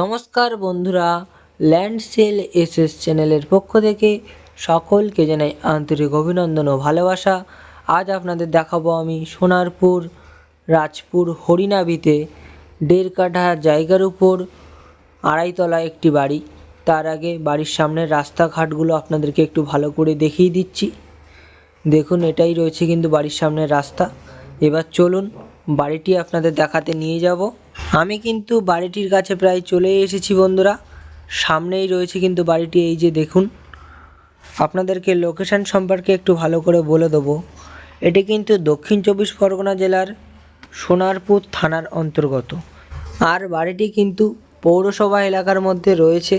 নমস্কার বন্ধুরা, land sell SS চ্যানেলের পক্ষ থেকে সকলকে জানাই আন্তরিক অভিনন্দন ও ভালোবাসা। আজ আপনাদের দেখাবো আমি সোনারপুর, রাজপুর হরিণাবিতে দেড় কাঠা জায়গার উপর আড়াইতলা একটি বাড়ি। তার আগে বাড়ির সামনের রাস্তাঘাটগুলো আপনাদেরকে একটু ভালো করে দেখিয়ে দিচ্ছি। দেখুন, এটাই রয়েছে কিন্তু বাড়ির সামনের রাস্তা। এবার চলুন, বাড়িটি আপনাদের দেখাতে নিয়ে যাব। আমি কিন্তু বাড়িটির কাছে প্রায় চলে এসেছি বন্ধুরা। সামনেই রয়েছে কিন্তু বাড়িটি, এই যে দেখুন। আপনাদেরকে লোকেশান সম্পর্কে একটু ভালো করে বলে দেবো। এটি কিন্তু দক্ষিণ চব্বিশ পরগনা জেলার সোনারপুর থানার অন্তর্গত। আর বাড়িটি কিন্তু পৌরসভা এলাকার মধ্যে রয়েছে।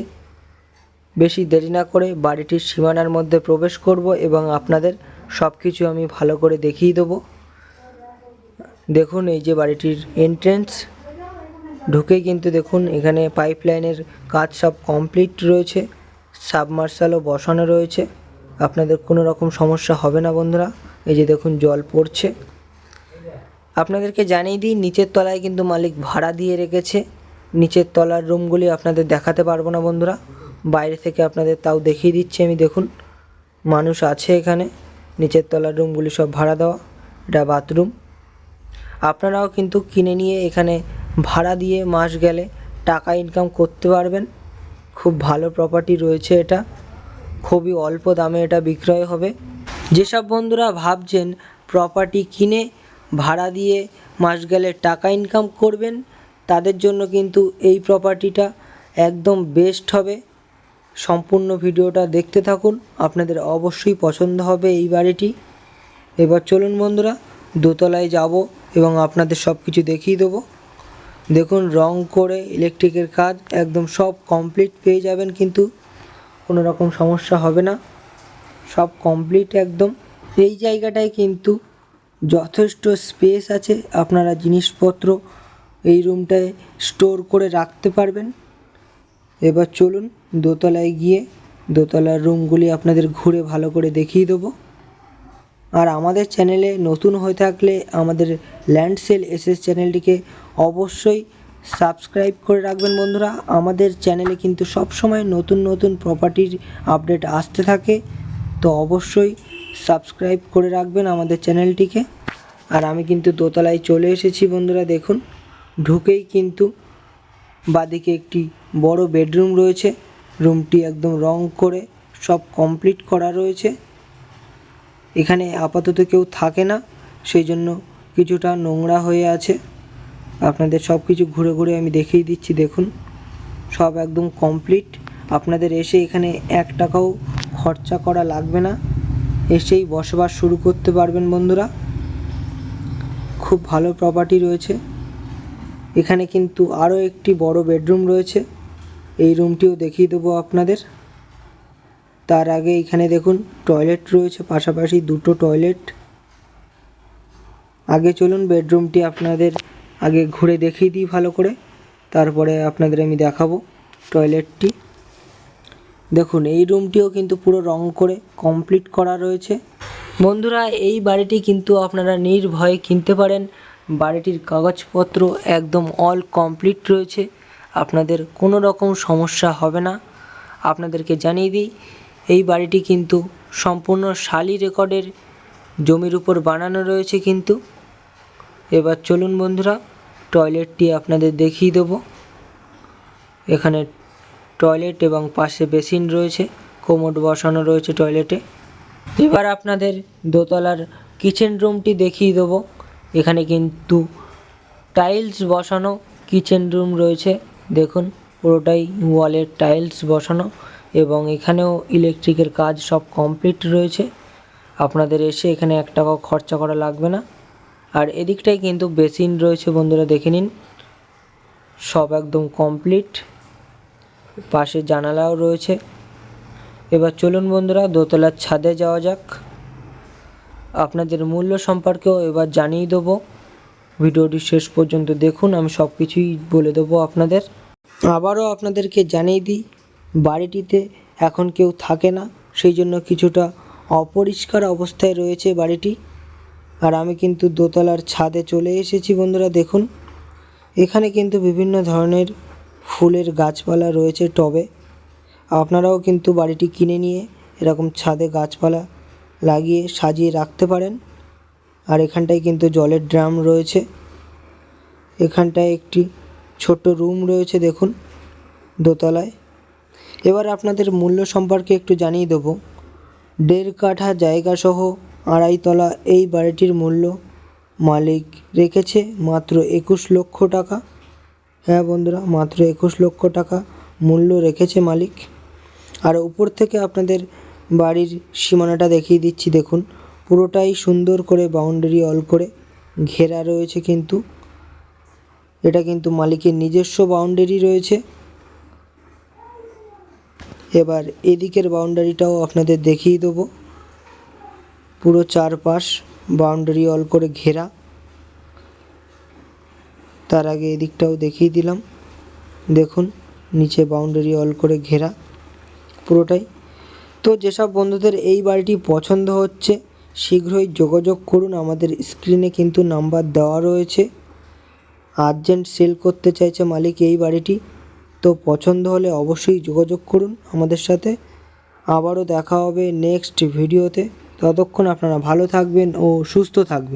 বেশি দেরি না করে বাড়িটির সীমানার মধ্যে প্রবেশ করব এবং আপনাদের সব কিছু আমি ভালো করে দেখিয়ে দেবো। দেখুন এই যে বাড়িটির এন্ট্রেন্স ঢুকেই কিন্তু দেখুন, এখানে পাইপ লাইনের কাজ সব কমপ্লিট রয়েছে, সাবমার্শালও বসানো রয়েছে। আপনাদের কোনো রকম সমস্যা হবে না বন্ধুরা, এই যে দেখুন জল পড়ছে। আপনাদেরকে জানিয়ে দিই, নিচের তলায় কিন্তু মালিক ভাড়া দিয়ে রেখেছে। নিচের তলার রুমগুলি আপনাদের দেখাতে পারব না বন্ধুরা, বাইরে থেকে আপনাদের তাও দেখিয়ে দিচ্ছি আমি, দেখুন। মানুষ আছে এখানে, নিচের তলার রুমগুলি সব ভাড়া দেওয়া, এটা বাথরুম। আপনারাও কিন্তু কিনে নিয়ে এখানে ভাড়া দিয়ে মাস গেলে টাকা ইনকাম করতে পারবেন। খুব ভালো প্রপার্টি রয়েছে এটা। খুবই অল্প দামে এটা বিক্রয় হবে। যেসব বন্ধুরা ভাবছেন প্রপার্টি কিনে ভাড়া দিয়ে মাস গেলে টাকা ইনকাম করবেন, তাদের জন্য কিন্তু এই প্রপার্টিটা একদম বেস্ট হবে। সম্পূর্ণ ভিডিওটা দেখতে থাকুন, আপনাদের অবশ্যই পছন্দ হবে এই বাড়িটি। এবার চলুন বন্ধুরা, দোতলায় যাব এবং আপনাদের সব কিছু দেখিয়ে দেবো। দেখুন, রং করে ইলেকট্রিকের কাজ একদম সব কমপ্লিট পেয়ে যাবেন কিন্তু কোনো রকম সমস্যা হবে না। সব কমপ্লিট একদম। এই জায়গাটায় কিন্তু যথেষ্ট স্পেস আছে। আপনারা জিনিসপত্র এই রুমটায় স্টোর করে রাখতে পারবেন। এবার চলুন দোতলায় গিয়ে দোতলার রুমগুলি আপনাদের ঘুরে ভালো করে দেখিয়ে দেবো। আর আমাদের চ্যানেলে নতুন হয়ে থাকলে আমাদের ল্যান্ড সেল এসএস চ্যানেলটিকে অবশ্যই সাবস্ক্রাইব করে রাখবেন বন্ধুরা। আমাদের চ্যানেলে কিন্তু সব সময় নতুন নতুন প্রপার্টির আপডেট আসতে থাকে, তো অবশ্যই সাবস্ক্রাইব করে রাখবেন আমাদের চ্যানেলটিকে। আর আমি কিন্তু দোতলায় চলে এসেছি বন্ধুরা, দেখুন। ঢুকেই কিন্তু বাদিকে একটি বড় বেডরুম রয়েছে। রুমটি একদম রং করে সব কমপ্লিট করা রয়েছে। এখানে আপাতত কেউ থাকে না সেই জন্য কিছুটা নোংরা হয়ে আছে। আপনাদের সব কিছু ঘুরে ঘুরে আমি দেখিয়ে দিচ্ছি, দেখুন। সব একদম কমপ্লিট। আপনাদের এসে এখানে এক টাকাও খরচা করা লাগবে না। এসেই বসবাস শুরু করতে পারবেন বন্ধুরা। খুব ভালো প্রপার্টি রয়েছে। এখানে কিন্তু আরও একটি বড় বেডরুম রয়েছে। এই রুমটিও দেখিয়ে দেবো আপনাদের। তার আগে এখানে দেখুন টয়লেট রয়েছে, পাশাপাশি দুটো টয়লেট আগে চলুন বেডরুমটি আপনাদের আগে ঘুরে দেখিয়ে দিই ভালো করে। তারপরে আপনাদের আমি দেখাবো টয়লেটটি দেখুন, এই রুমটিও কিন্তু পুরো রং করে কমপ্লিট করা রয়েছে। বন্ধুরা, এই বাড়িটি কিন্তু আপনারা নির্ভয়ে কিনতে পারেন। বাড়িটির কাগজপত্র একদম অল কমপ্লিট রয়েছে। আপনাদের কোনো রকম সমস্যা হবে না। আপনাদেরকে জানিয়ে দিই এই বাড়িটি কিন্তু সম্পূর্ণ শালি রেকর্ডের জমির উপর বানানো রয়েছে কিন্তু। এবার চলুন বন্ধুরা, টয়লেটটি আপনাদের দেখিয়ে দেবো। এখানে টয়লেট এবং পাশে বেসিন রয়েছে কোমোড বসানো রয়েছে টয়লেটে। এবার আপনাদের দোতলার কিচেন রুমটি দেখিয়ে দেবো। এখানে কিন্তু টাইলস বসানো কিচেন রুম রয়েছে। দেখুন, পুরোটাই ওয়ালের টাইলস বসানো। এবং এখানেও ইলেকট্রিকের কাজ সব কমপ্লিট রয়েছে। আপনাদের এসে এখানে এক টাকাও খরচা করা লাগবে না। আর এদিকটায় কিন্তু বেসিন রয়েছে বন্ধুরা, দেখে নিন। সব একদম কমপ্লিট। পাশে জানালাও রয়েছে। এবার চলুন বন্ধুরা, দোতলার ছাদে যাওয়া যাক। আপনাদের মূল্য সম্পর্কেও এবার জানিয়ে দেবো। ভিডিওটি শেষ পর্যন্ত দেখুন, আমি সব কিছুই বলে দেবো আপনাদের। আবারও আপনাদেরকে জানিয়ে দিই বাড়িটিতে এখন কেউ থাকে না। সেই জন্য কিছুটা অপরিষ্কার অবস্থায় রয়েছে বাড়িটি। আর আমি কিন্তু দোতলার ছাদে চলে এসেছি বন্ধুরা, দেখুন। এখানে কিন্তু বিভিন্ন ধরনের ফুলের গাছপালা রয়েছে টবে। আপনারাও কিন্তু বাড়িটি কিনে নিয়ে এরকম ছাদে গাছপালা লাগিয়ে সাজিয়ে রাখতে পারেন। আর এখানটায় কিন্তু জলের ড্রাম রয়েছে। এখানটায় একটি ছোট্ট রুম রয়েছে, দেখুন। দোতলায় এবার আপনাদের মূল্য সম্পর্কে একটু জানিয়ে দেবো। দেড় কাঠা জায়গা সহ আড়াইতলা এই বাড়িটির মূল্য মালিক রেখেছে মাত্র একুশ লক্ষ টাকা। হ্যাঁ বন্ধুরা, মাত্র একুশ লক্ষ টাকা মূল্য রেখেছে মালিক। আর উপর থেকে আপনাদের বাড়ির সীমানাটা দেখিয়ে দিচ্ছি, দেখুন। পুরোটাই সুন্দর করে বাউন্ডারি অল করে ঘেরা রয়েছে কিন্তু। এটা কিন্তু মালিকের নিজস্ব বাউন্ডারি রয়েছে। এবার এদিকের বাউন্ডারিটাও আপনাদের দেখিয়ে দেবো। পুরো চারপাশ বাউন্ডারি অল করে ঘেরা। তার আগে এদিকটাও দেখিয়ে দিলাম। দেখুন, নিচে বাউন্ডারি অল করে ঘেরা পুরোটাই। তো যেসব বন্ধুদের এই বাড়িটি পছন্দ হচ্ছে, শীঘ্রই যোগাযোগ করুন। আমাদের স্ক্রিনে কিন্তু নাম্বার দেওয়া রয়েছে। আর্জেন্ট সেল করতে চাইছে মালিক এই বাড়িটি। তো পছন্দ হলে অবশ্যই যোগাযোগ করুন আমাদের সাথে। আবারও দেখা হবে নেক্সট ভিডিওতে ততক্ষণ আপনারা ভালো থাকবেন ও সুস্থ থাকবেন।